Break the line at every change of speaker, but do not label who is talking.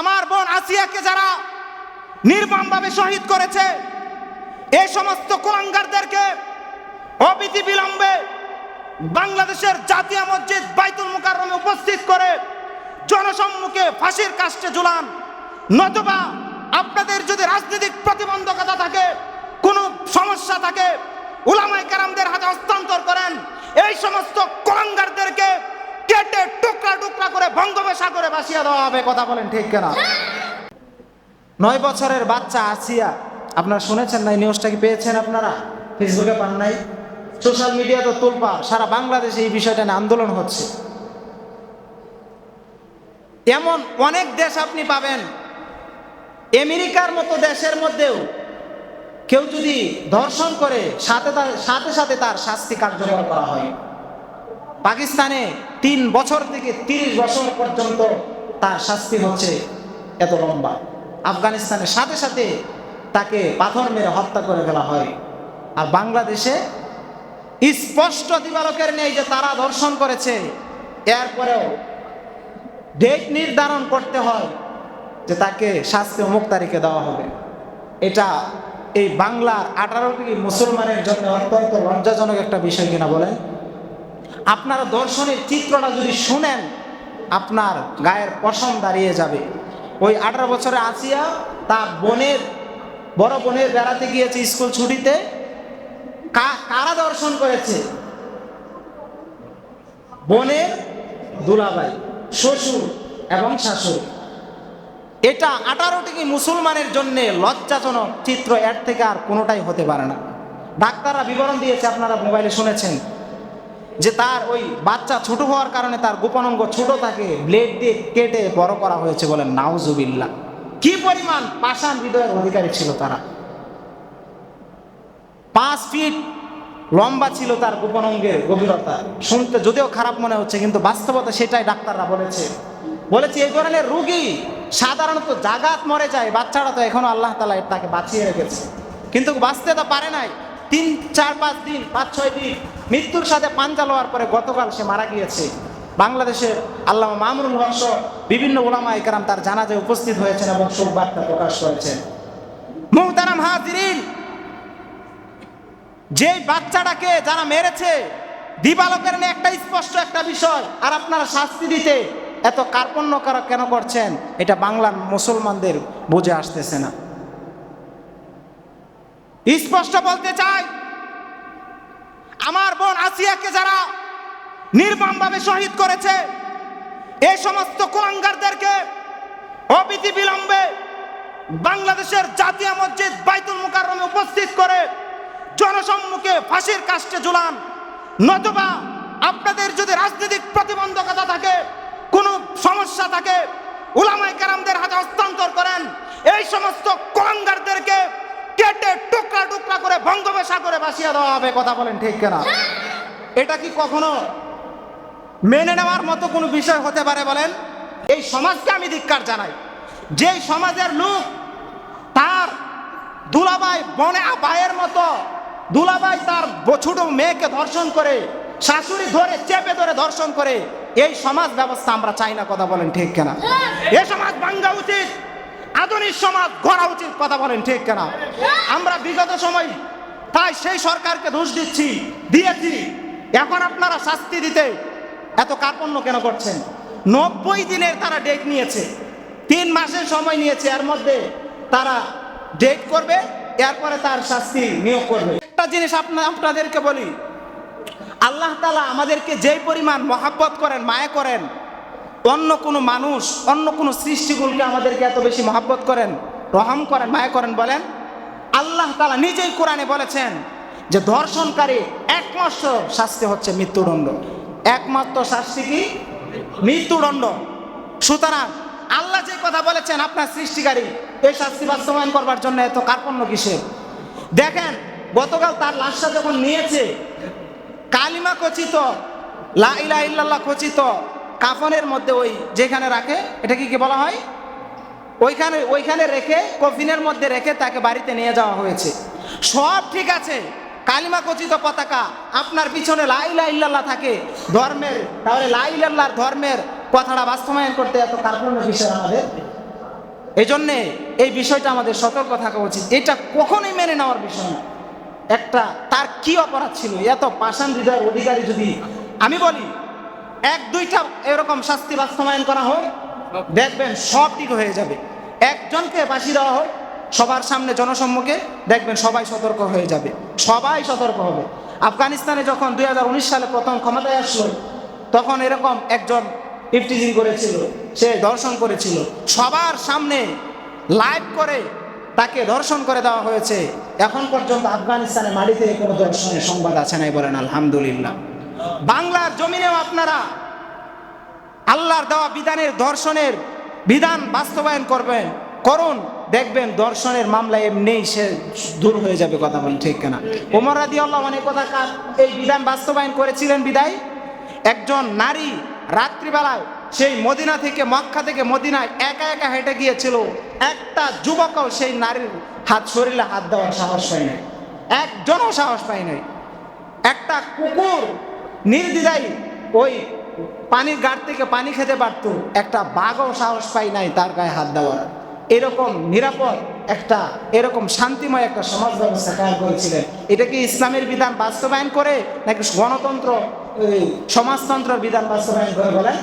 আমার বোন আসিয়াকে যারা নির্মমভাবে শহীদ করেছে, এই সমস্ত কুলাঙ্গারদেরকে অবিধি বিলম্বে বাংলাদেশের জাতীয় মসজিদ বাইতুল মুকাররমে উপস্থিত করে জনসম্মুখে ফাঁসির কাস্টে ঝুলান। নতুবা আপনাদের যদি রাজনৈতিক প্রতিবন্ধকতা থাকে, কোনো সমস্যা থাকে উলামাই কারামদের হাতে হস্তান্তর করেন। এই সমস্ত কলঙ্গারদেরকে কেটে টুকরা টুকরা করে বঙ্গোপসাগরে ভাসিয়ে দেওয়া হবে, কথা বলেন ঠিক কেনা? নয় বছরের বাচ্চা আসিয়া, আপনারা শুনেছেন না এই নিউজটা কি পেয়েছেন আপনারা? ফেসবুকে পান নাই? সোশ্যাল মিডিয়া তো তোলপাড়, সারা বাংলাদেশে এই বিষয়টা নিয়ে আন্দোলন হচ্ছে। এমন অনেক দেশ আপনি পাবেন, আমেরিকার মতো দেশের মধ্যেও কেউ যদি ধর্ষণ করে, সাথে সাথে সাথে তার শাস্তি কার্যকর করা হয়। পাকিস্তানে তিন বছর থেকে তিরিশ বছর পর্যন্ত তার শাস্তি হচ্ছে এত লম্বা। আফগানিস্তানের সাথে সাথে তাকে পাথর মেরে হত্যা করে ফেলা হয়। আর বাংলাদেশে স্পষ্ট দিবালকের নেই যে তারা ধর্ষণ করেছে। এরপরেও ডেট নির্ধারণ করতে হয় যে তাকে শাস্তি অমুক তারিখে দেওয়া হবে। এটা এই বাংলার আঠারোটি মুসলমানের জন্য অত্যন্ত লজ্জাজনক একটা বিষয় কিনা বলেন? আপনারা দর্শনের চিত্রটা যদি শুনেন, আপনার গায়ের পশম দাঁড়িয়ে যাবে। ওই আঠারো বছরে আসিয়া তার বোনের, বড় বোনের বেড়াতে গিয়েছে স্কুল ছুটিতে। কারা দর্শন করেছে? বোনের দুলাভাই, শ্বশুর এবং শাশুড়ি। এটা আঠারোটি কি মুসলমানের জন্য লজ্জাজনক চিত্র, এর থেকে আর কোনোটাই হতে পারে না। ডাক্তাররা বিবরণ দিয়েছে, আপনারা মোবাইলে শুনেছেন। যে তার ওই বাচ্চা ছোট হওয়ার কারণে তার গোপনাঙ্গ ছোট থাকে ব্লেড দিয়ে কেটে বড় করা হয়েছে বলেন নাউজুবিল্লা কি পরিমাণ পাষাণ হৃদয়ের অধিকারী ছিল তারা? পাঁচ ফিট লম্বা ছিল তার গোপনাঙ্গের গভীরতা। শুনতে যদিও খারাপ মনে হচ্ছে, কিন্তু বাস্তবতা সেটাই ডাক্তাররা বলেছে। বলেছে, এই ধরনের রুগী সাধারণত জাগাত মরে যায়, বাচ্চারা তো এখনও আল্লাহ তালা তাকে বাঁচিয়ে রেখেছে। কিন্তু বাঁচতে তো পারে নাই। তিন, চার, পাঁচ দিন, পাঁচ, ছয় দিন মৃত্যুর সাথে পাঞ্জা লওয়ার পরে গতকাল সে মারা গিয়েছে। বাংলাদেশের আল্লাহ মামুনুল হক বিভিন্ন ওলামা একরাম তার জানাজায় উপস্থিত হয়েছেন এবং শোক বার্তা প্রকাশ করেছেন। মুহতারাম হাজিরিন যে বাচ্চাটাকে যারা মেরেছে, দিবালকের একটা স্পষ্ট একটা বিষয়, আর আপনারা শাস্তি দিতে এত কার্পণ্য করা কেন করছেন, এটা বাংলার মুসলমানদের বুঝে আসতেছে না। স্পষ্ট বলতে চাই আমার বোন আসিয়াকে যারা নির্মমভাবে শহীদ করেছে, এই সমস্ত কুলাঙ্গারদেরকে অবিধি বিলম্বে বাংলাদেশের জাতীয় মসজিদ বাইতুল মুকাররমে উপস্থিত করে জনসম্মুখে ফাঁসির কাস্টে ঝুলান। নতুবা আপনাদের যদি রাজনৈতিক প্রতিবন্ধকতা থাকে, কোনো সমস্যা থাকে উলামাই কারামদের হাতে হস্তান্তর করেন। এই সমস্ত কলঙ্গারদেরকে কেটে টুকরা টুকরা করে বঙ্গোপসাগরে ভাসিয়ে দেওয়া হবে, কথা বলেন ঠিক কেনা? এটা কি কখনো মেনে নেওয়ার মতো কোনো বিষয় হতে পারে বলেন? এই সমাজকে আমি ধিক্কার জানাই। যে সমাজের লোক তার দুলাবাই বনে ভাইয়ের মতো, দুলাবাই তার ছোট মেয়েকে ধর্ষণ করে, শাশুড়ি ধরে, চেপে ধরে ধর্ষণ করে, এই সমাজ ব্যবস্থা আমরা চাই না, কথা বলেন ঠিক কেনা? এ সমাজ ভাঙ্গা উচিত। আধুনিক সমাজ গড়া উচিত কথা বলেন ঠিক কেনা? আমরা বিগত সময় তাই সেই সরকারকে দোষ দিচ্ছি, দিয়েছি। এখন আপনারা শাস্তি দিতে এত কার্পণ্য কেন করছেন? নব্বই দিনের তারা ডেট নিয়েছে। তিন মাসের সময় নিয়েছে, এর মধ্যে তারা ডেট করবে, এরপরে তার শাস্তি নিয়োগ করবে। একটা জিনিস আপনা আপনাদেরকে বলি, আল্লাহ তালা আমাদেরকে যেই পরিমাণ মহাব্বত করেন, মায়া করেন অন্য কোনো মানুষ, অন্য কোনো সৃষ্টিগুলোকে আমাদেরকে এত বেশি মহাব্বত করেন, রহম করেন, মায়া করেন বলেন, আল্লাহ তালা নিজেই কোরআনে বলেছেন যে ধর্ষণকারী একমাত্র শাস্তি হচ্ছে মৃত্যুদণ্ড। একমাত্র শাস্তি কি? মৃত্যুদণ্ড। সুতরাং আল্লাহ যে কথা বলেছেন, আপনার সৃষ্টিকারী, এই শাস্তি বাস্তবায়ন করবার জন্য এত কার্পণ্য কিসের? দেখেন, গতকাল তার লাশটা যখন নিয়েছে, কালিমা খচিত লা ইলাহা ইল্লাল্লাহ খচিত কাফনের মধ্যে ওই যেখানে রাখে এটা কি বলা হয়? ওইখানে ওইখানে রেখে, কফিনের মধ্যে রেখে তাকে বাড়িতে নিয়ে যাওয়া হয়েছে। সব ঠিক আছে। কালিমা খচিত পতাকা আপনার পিছনে লাইলা ইল্লাল্লাহ থাকে। ধর্মের, তাহলে লাইলাল্লাহর ধর্মের কথাটা বাস্তবায়ন করতে এত কার্পণ্য বিষয় আমাদের? এই জন্যে এই বিষয়টা আমাদের সতর্ক থাকা উচিত। এটা কখনোই মেনে নেওয়ার বিষয় না। একটা, তার কি অপরাধ ছিল? এত পাষাণ হৃদয়ের অধিকারী যদি, আমি বলি এক, দুইটা এরকম শাস্তি বাস্তবায়ন করা হোক, দেখবেন সব ঠিক হয়ে যাবে। একজনকে ফাঁসি দেওয়া হোক, সবার সামনে জনসম্মুখে দেখবেন সবাই সতর্ক হয়ে যাবে। সবাই সতর্ক হবে। আফগানিস্তানে যখন দুই হাজার উনিশ সালে প্রথম ক্ষমতায় আসলো, তখন এরকম একজন ইফটিজিং করেছিল, সে দর্শন করেছিল। সবার সামনে লাইভ করে তাকে দর্শন করে দেওয়া হয়েছে। এখন পর্যন্ত আফগানিস্তানে মাটিতে কোনো দর্শনের সংবাদ আছে নাই বলেন, আলহামদুলিল্লাহ। বাংলার জমিনেও আপনারা আল্লাহর দেওয়া বিধানের দর্শনের বিধান বাস্তবায়ন করবেন, করুন, দেখবেন দর্শনের মামলা এমনিই সে দূর হয়ে যাবে কথা বলেন ঠিক কেনা। ওমর রাদি আল্লাহ অনেক কথা কার এই বিধান বাস্তবায়ন করেছিলেন বিদায়? একজন নারী রাত্রিবেলায় সেই মদিনা থেকে মক্কা থেকে মদিনায় একা একা হেঁটে গিয়েছিল। একটা যুবকও সেই নারীর হাত শরীরে হাত দেওয়ার সাহস পায় নাই। একজনও সাহস পায় নাই। একটা কুকুর নির্দ্বিধায় ওই পানির গাড় থেকে পানি খেতে পারত। একটা বাঘও সাহস পাই নাই তার গায়ে হাত দেওয়ার। এরকম নিরাপদ একটা, এরকম শান্তিময় একটা সমাজ ব্যবস্থা কায়েম করেছিলেন। এটা কি ইসলামের বিধান বাস্তবায়ন করে নাকি গণতন্ত্র সমাজতন্ত্র বিধান বাস্তবায়ন করে বলেন?